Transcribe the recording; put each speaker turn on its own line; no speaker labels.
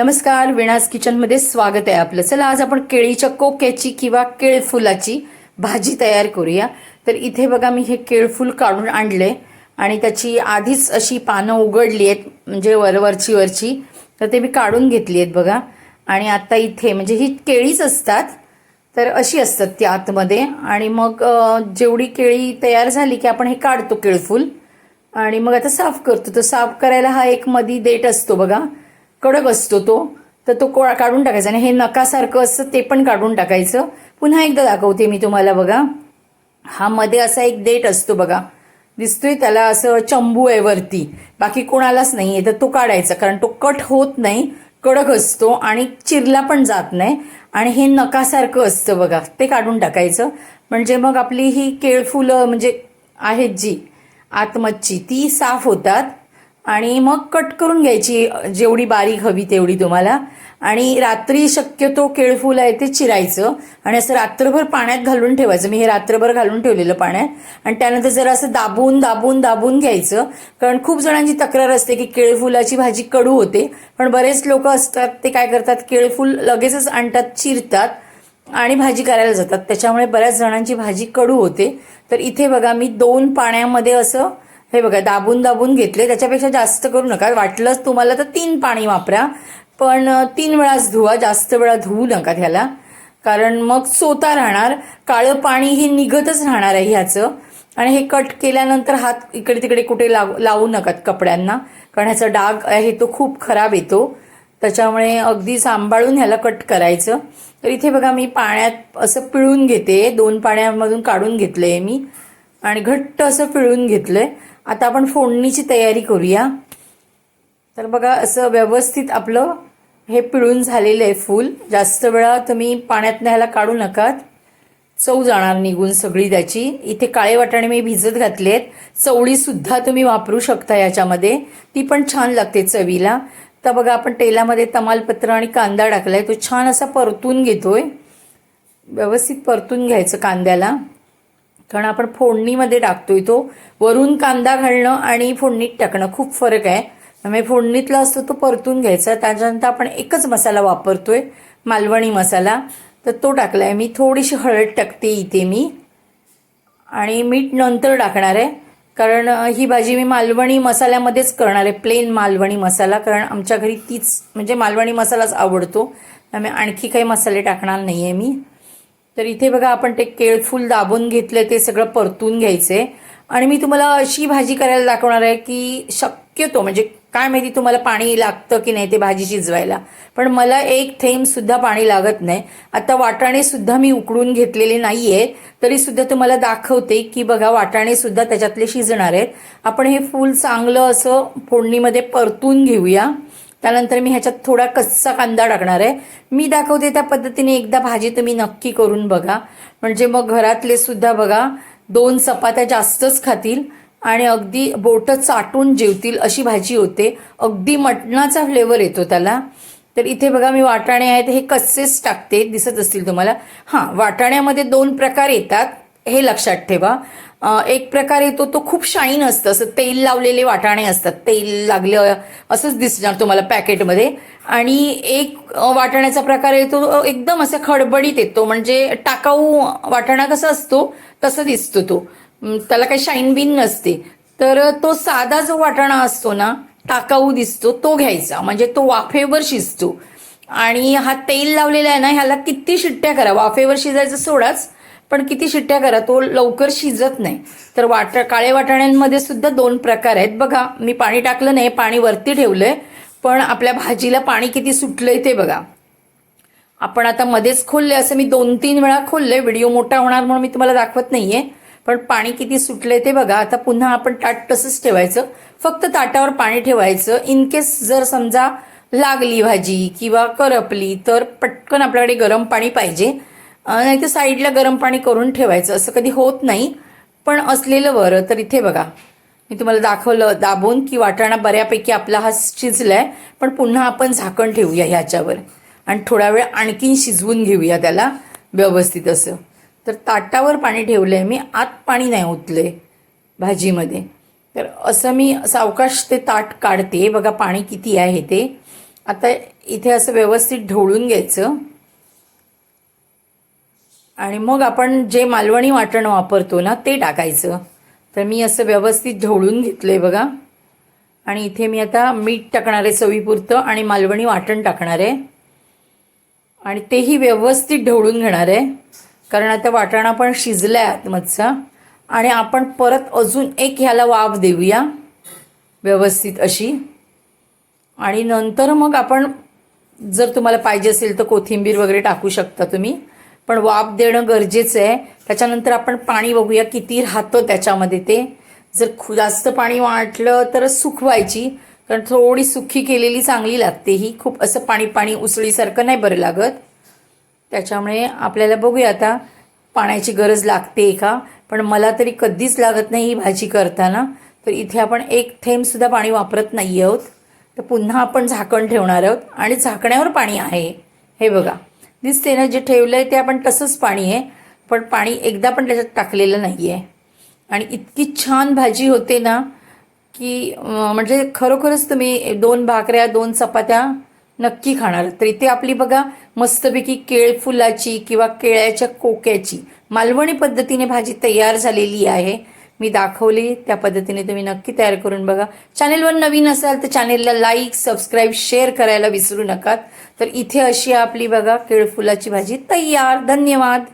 नमस्कार विणास किचनमध्ये स्वागत आहे आपलं. चला आज आपण केळीच्या कोक्याची किंवा केळफुलाची भाजी तयार करूया. तर इथे बघा मी हे केळफूल काढून आणले आणि त्याची आधीच अशी पानं उघडली आहेत म्हणजे वरवरची वरची. तर ते मी काढून घेतली आहेत बघा. आणि आता इथे म्हणजे ही केळीच असतात तर अशी असतात ती आतमध्ये. आणि मग जेवढी केळी तयार झाली की आपण हे काढतो केळफूल. आणि मग आता साफ करतो. तर साफ करायला हा एक मधी देठ असतो बघा. कडक असतो तो तर तो को काढून टाकायचा. आणि हे नकासारखं असतं ते पण काढून टाकायचं. पुन्हा एकदा दाखवते मी तुम्हाला बघा. हा मध्ये असा एक देठ असतो बघा. दिसतोय त्याला असं चंबू आहे वरती. बाकी कोणालाच नाही आहे तर तो काढायचा. कारण तो कट होत नाही कडक असतो आणि चिरला पण जात नाही. आणि हे नकासारखं असतं बघा. ते काढून टाकायचं. म्हणजे मग आपली ही केळफुलं म्हणजे आहेत जी आतमधची ती साफ होतात. आणि मग कट करून घ्यायची जेवढी बारीक हवी तेवढी तुम्हाला. आणि रात्री शक्यतो केळफूल आहे ते चिरायचं. आणि असं रात्रभर पाण्यात घालून ठेवायचं. मी हे रात्रभर घालून ठेवलेलं पाण्यात. आणि त्यानंतर जरा असं दाबून दाबून दाबून घ्यायचं. कारण खूप जणांची तक्रार असते की केळफुलाची भाजी कडू होते. पण बरेच लोक असतात ते काय करतात केळफूल लगेचच आणतात चिरतात आणि भाजी करायला जातात. त्याच्यामुळे बऱ्याच जणांची भाजी कडू होते. तर इथे बघा मी दोन पाण्यामध्ये असं हे बघा दाबून दाबून घेतले. त्याच्यापेक्षा जास्त करू नका. वाटलंच तुम्हाला तर तीन पाणी वापरा. पण तीन वेळाच धुवा. जास्त वेळा धुवू नका ह्याला कारण मग सोता राहणार. काळं पाणी हे निघतच राहणार आहे ह्याचं. आणि हे कट केल्यानंतर हात इकडे तिकडे कुठे लाव लावू नकात कपड्यांना. कारण ह्याचा डाग आहे तो खूप खराब येतो. त्याच्यामुळे अगदी सांभाळून ह्याला कट करायचं. तर इथे बघा मी पाण्यात असं पिळून घेते. दोन पाण्यामधून काढून घेतलं आहे मी. आणि घट्ट असं पिळून घेतलं आहे आता आपण फोडणीची तयारी करूया. तर बघा असं व्यवस्थित आपलं हे पिळून झालेलं आहे फूल. जास्त वेळा तुम्ही पाण्यात ह्याला काढू नकात. चव जाणार निघून सगळी त्याची. इथे काळे वाटाणे मी भिजत घातले आहेत चवळीसुद्धा तुम्ही वापरू शकता याच्यामध्ये. ती पण छान लागते चवीला. तर बघा आपण तेलामध्ये तमालपत्र आणि कांदा टाकला आहे तो छान असा परतून घेतोय. व्यवस्थित परतून घ्यायचं कांद्याला. कारण आपण फोडणीमध्ये टाकतोय तो. वरून कांदा घालणं आणि फोडणीत टाकणं खूप फरक आहे. त्यामुळे फोडणीतला असतो तो परतून घ्यायचा. त्याच्यानंतर आपण एकच मसाला वापरतोय मालवणी मसाला. तर तो टाकलाय. मी थोडीशी हळद टाकते इथे मी. आणि मीठ नंतर टाकणार आहे. कारण ही भाजी मी मालवणी मसाल्यामध्येच करणार आहे. प्लेन मालवणी मसाला. कारण आमच्या घरी तीच म्हणजे मालवणी मसालाच आवडतो. त्यामुळे आणखी काही मसाले टाकणार नाही आहे मी. तर इथे बघा आपण ते केळफूल दाबून घेतलं ते सगळं परतून घ्यायचे. आणि मी तुम्हाला अशी भाजी करायला दाखवणार आहे की शक्यतो म्हणजे काय माहिती तुम्हाला पाणी लागतं की नाही ते भाजी शिजवायला पण मला एक थेंब सुद्धा पाणी लागत नाही. आता वाटाणे सुद्धा मी उकडून घेतलेले नाही आहेत तरीसुद्धा तुम्हाला दाखवते की बघा वाटाणे सुद्धा त्याच्यातले शिजणार आहेत. आपण हे फूल चांगलं असं फोडणीमध्ये परतून घेऊया. त्यानंतर मी ह्याच्यात थोडा कच्चा कांदा टाकणार आहे. मी दाखवते त्या पद्धतीने एकदा भाजी तुम्ही नक्की करून बघा. म्हणजे मग घरातले सुद्धा बघा दोन चपात्या जास्तच खातील आणि अगदी बोटं चाटून जेवतील अशी भाजी होते. अगदी मटणाचा फ्लेवर येतो त्याला. तर इथे बघा मी वाटाणे आहेत हे कच्चेच टाकते. दिसत असतील तुम्हाला. हां वाटाण्यामध्ये दोन प्रकार येतात. हे लक्षात ठेवा. एक प्रकार येतो तो खूप शाईन असतं. असं तेल लावलेले वाटाणे असतात. तेल लागलं असंच दिसणार तुम्हाला पॅकेटमध्ये. आणि एक वाटाण्याचा प्रकार येतो एकदम असं खडबडीत येतो. म्हणजे टाकाऊ वाटाणा कसा असतो तसं दिसतो तो. त्याला काही शाईन बिन नसते. तर तो साधा जो वाटाणा असतो ना टाकाऊ दिसतो तो घ्यायचा. म्हणजे तो वाफेवर शिजतो. आणि हा तेल लावलेला आहे ना ह्याला किती शिट्ट्या करा. वाफेवर शिजायचं सोडाच. पण किती शिट्ट्या करा तो लवकर शिजत नाही. तर वाट काळे वाटाण्यांमध्ये सुद्धा दोन प्रकार आहेत. बघा मी पाणी टाकलं नाही पाणी वरती ठेवलं आहे पण आपल्या भाजीला पाणी किती सुटलं आहे ते बघा. आपण आता मध्येच खोलले असं मी दोन तीन वेळा खोलले व्हिडिओ मोठा होणार म्हणून मी तुम्हाला दाखवत नाहीये पण पाणी किती सुटलंय ते बघा. आता पुन्हा आपण ताट तसंच ठेवायचं. फक्त ताटावर पाणी ठेवायचं. इन केस जर समजा लागली भाजी किंवा करपली तर पटकन आपल्याकडे गरम पाणी पाहिजे. नाही तर साईडला गरम पाणी करून ठेवायचं. असं कधी होत नाही. पण असलेलं बरं तर इथे बघा. मी तुम्हाला दाखवलं दाबून की वाटाणा बऱ्यापैकी आपला हा आहे पण पुन्हा आपण झाकण ठेवूया ह्याच्यावर. आणि थोडा वेळ आणखीन शिजवून घेऊया त्याला व्यवस्थित असं. तर ताटावर पाणी ठेवलं आहे मी. आत पाणी नाही ओतलंय भाजीमध्ये. तर असं मी सावकाश ते ताट काढते. बघा पाणी किती आहे ते. आता इथे असं व्यवस्थित ढवळून घ्यायचं. आणि मग आपण जे मालवणी वाटण वापरतो ना ते टाकायचं. तर मी असं व्यवस्थित ढवळून घेतलं आहे बघा. आणि इथे मी आता मीठ टाकणार आहे चवीपुरतं आणि मालवणी वाटण टाकणार आहे. आणि तेही व्यवस्थित ढवळून घेणार आहे. कारण आता वाटाणा पण शिजला आहे आतमधचा आणि आपण परत अजून एक ह्याला वाफ देऊया. व्यवस्थित अशी. आणि नंतर मग आपण जर तुम्हाला पाहिजे असेल तर कोथिंबीर वगैरे टाकू शकता तुम्ही. पण वाफ देणं गरजेचं आहे. त्याच्यानंतर आपण पाणी बघूया किती राहतं त्याच्यामध्ये ते. जर खू जास्त पाणी वाटलं तर सुकवायची. कारण थोडी सुखी केलेली चांगली लागते ही. खूप असं पाणी पाणी उसळीसारखं नाही बरं लागत. त्याच्यामुळे आपल्याला बघूया आता पाण्याची गरज लागते का? पण मला तरी कधीच लागत नाही ही भाजी करताना. तर इथे आपण एक थेंबसुद्धा पाणी वापरत नाही आहोत. तर पुन्हा आपण झाकण ठेवणार आहोत. आणि झाकण्यावर पाणी आहे. हे बघा. दिसते ना जे ठेवलं आहे ते आपण तसंच पाणी आहे पण पाणी एकदा पण त्याच्यात टाकलेलं नाही आहे आणि इतकी छान भाजी होते ना की म्हणजे खरोखरच तुम्ही दोन भाकऱ्या दोन चपात्या नक्की खाणार. तर इथे आपली बघा मस्तपैकी केळ फुलाची किंवा केळ्याच्या कोक्याची मालवणी पद्धतीने भाजी तयार झालेली आहे. मी दाखवली त्या पद्धतीने तुम्ही नक्की तयार करून बघा. चॅनेलवर नवीन असाल तर चॅनेलला लाईक सबस्क्राईब शेअर करायला विसरू नका. तर इथे अशी आपली बघा केळफुलाची भाजी तयार. धन्यवाद.